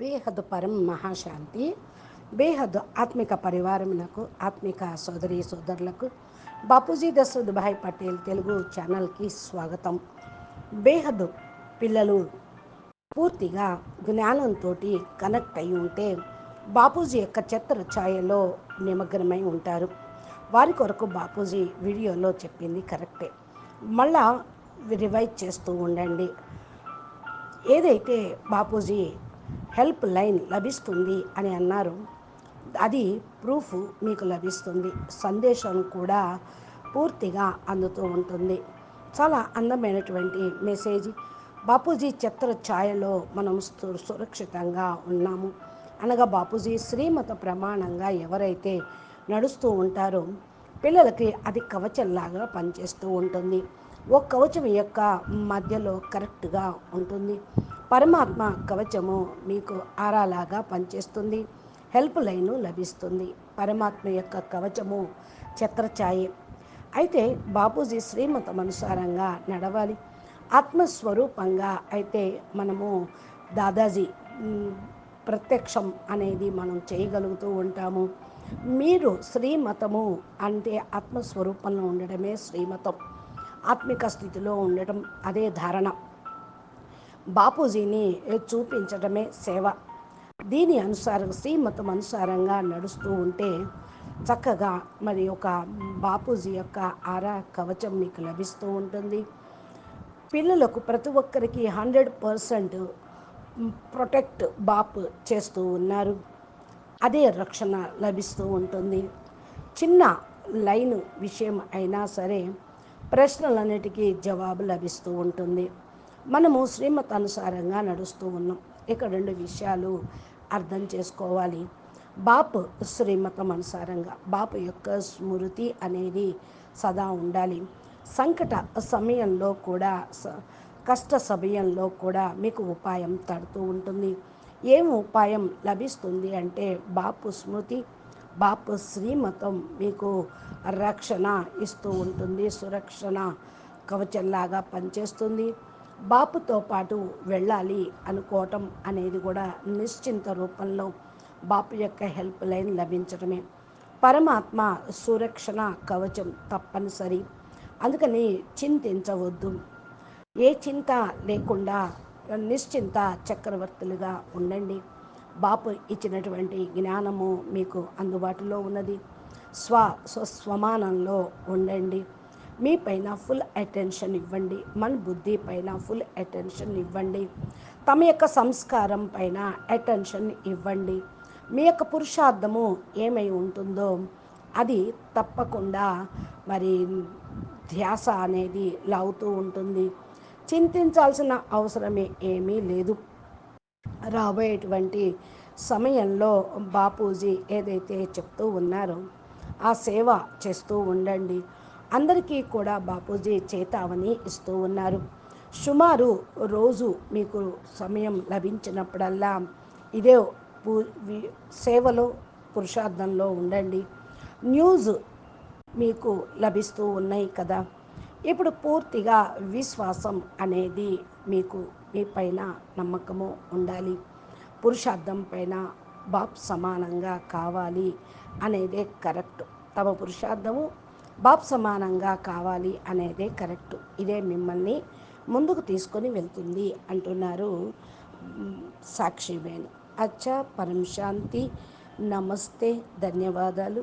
బేహద్ పరం మహాశాంతి బేహద్ ఆత్మిక పరివారమునకు ఆత్మిక సోదరి సోదరులకు బాపూజీ దశరథ్ భాయ్ పటేల్ తెలుగు ఛానల్కి స్వాగతం. బేహద్ పిల్లలు పూర్తిగా జ్ఞానంతో కనెక్ట్ అయి ఉంటే బాపూజీ యొక్క చిత్ర ఛాయలో నిమగ్నమై ఉంటారు. వారి కొరకు బాపూజీ వీడియోలో చెప్పింది కరెక్టే. మళ్ళా రివైజ్ చేస్తూ ఉండండి. ఏదైతే బాపూజీ హెల్ప్ లైన్ లభిస్తుంది అని అన్నారు. అది ప్రూఫ్ మీకు లభిస్తుంది. సందేశం కూడా పూర్తిగా అందుతూ ఉంటుంది. చాలా అందమైనటువంటి మెసేజ్. బాపూజీ చిత్ర ఛాయలో మనం సు- సురక్షితంగా ఉన్నాము. అనగా బాపూజీ శ్రీమత ప్రమాణంగా ఎవరైతే నడుస్తూ ఉంటారో పిల్లలకి అది కవచంలాగా పనిచేస్తూ ఉంటుంది. ఒక కవచం యొక్క మధ్యలో కరెక్ట్గా ఉంటుంది. పరమాత్మ కవచము మీకు ఆరాలాగా పనిచేస్తుంది. హెల్ప్ లైను లభిస్తుంది. పరమాత్మ యొక్క కవచము ఛత్రఛాయే. అయితే బాపూజీ శ్రీమతం అనుసారంగా నడవాలి. ఆత్మస్వరూపంగా అయితే మనము దాదాజీ ప్రత్యక్షం అనేది మనం చేయగలుగుతూ ఉంటాము. మీరు శ్రీమతము అంటే ఆత్మస్వరూపంలో ఉండడమే శ్రీమతం. ఆత్మిక స్థితిలో ఉండటం అదే ధారణ. బాపూజీని చూపించడమే సేవ. దీని అనుసారం శ్రీమతం అనుసారంగా నడుస్తూ ఉంటే చక్కగా మరి ఒక బాపూజీ యొక్క ఆరా కవచం మీకు లభిస్తూ ఉంటుంది. పిల్లలకు ప్రతి ఒక్కరికి హండ్రెడ్ పర్సెంట్ ప్రొటెక్ట్ బాప్ చేస్తూ ఉన్నారు. అదే రక్షణ లభిస్తూ ఉంటుంది. చిన్న లైన్ విషయం అయినా సరే ప్రశ్నలన్నిటికీ జవాబు లభిస్తూ ఉంటుంది. మనము శ్రీమతానుసారంగా నడుస్తూ ఉన్నాం. ఇక రెండు విషయాలు అర్థం చేసుకోవాలి. బాప్ శ్రీమతం అనుసారంగా బాపు యొక్క స్మృతి అనేది సదా ఉండాలి. సంకట సమయంలో కూడా స- కష్ట సమయంలో కూడా మీకు ఉపాయం తడుతూ ఉంటుంది. ఏం ఉపాయం లభిస్తుంది అంటే బాపు స్మృతి బాపు శ్రీమతం మీకు రక్షణ ఇస్తూ ఉంటుంది సురక్షణ కవచంలాగా పనిచేస్తుంది. బాపుతో పాటు వెళ్ళాలి అనుకోవటం అనేది కూడా నిశ్చింత రూపంలో బాపు యొక్క హెల్ప్ లైన్ లభించడమే పరమాత్మ సురక్షణ కవచం తప్పనిసరి. అందుకని చింతించవద్దు. ఏ చింత లేకుండా నిశ్చింత చక్రవర్తులుగా ఉండండి. బాపు ఇచ్చినటువంటి జ్ఞానము మీకు అందుబాటులో ఉన్నది. స్వ స్వమానంలో ఉండండి. మీ పైన ఫుల్ అటెన్షన్ ఇవ్వండి. మన బుద్ధి పైన ఫుల్ అటెన్షన్ ఇవ్వండి. తమ యొక్క సంస్కారం పైన అటెన్షన్ ఇవ్వండి. మీ యొక్క పురుషార్థము ఏమై ఉంటుందో అది తప్పకుండా మరి ధ్యాస అనేది లాగుతూ ఉంటుంది. చింతించాల్సిన అవసరమే ఏమీ లేదు. రాబోయేటువంటి సమయంలో బాపూజీ ఏదైతే చెప్తూ ఉన్నారో ఆ సేవ చేస్తూ ఉండండి. అందరికీ కూడా బాపూజీ చేతావని ఇస్తూ ఉన్నారు. సుమారు రోజు మీకు సమయం లభించినప్పుడల్లా ఇదే పూ సేవలో పురుషార్థంలో ఉండండి. న్యూస్ మీకు లభిస్తూ ఉన్నాయి కదా. ఇప్పుడు పూర్తిగా విశ్వాసం అనేది మీకు మీ పైన నమ్మకము ఉండాలి. పురుషార్థం పైన బాప్ సమానంగా కావాలి అనేదే కరెక్ట్. తమ పురుషార్థము బాప్ సమానంగా కావాలి అనేదే కరెక్ట్. ఇదే మిమ్మల్ని ముందుకు తీసుకొని వెళ్తుంది అంటున్నారు మ్, సాక్షి వేణు. అచ్చా పరం శాంతి నమస్తే ధన్యవాదాలు.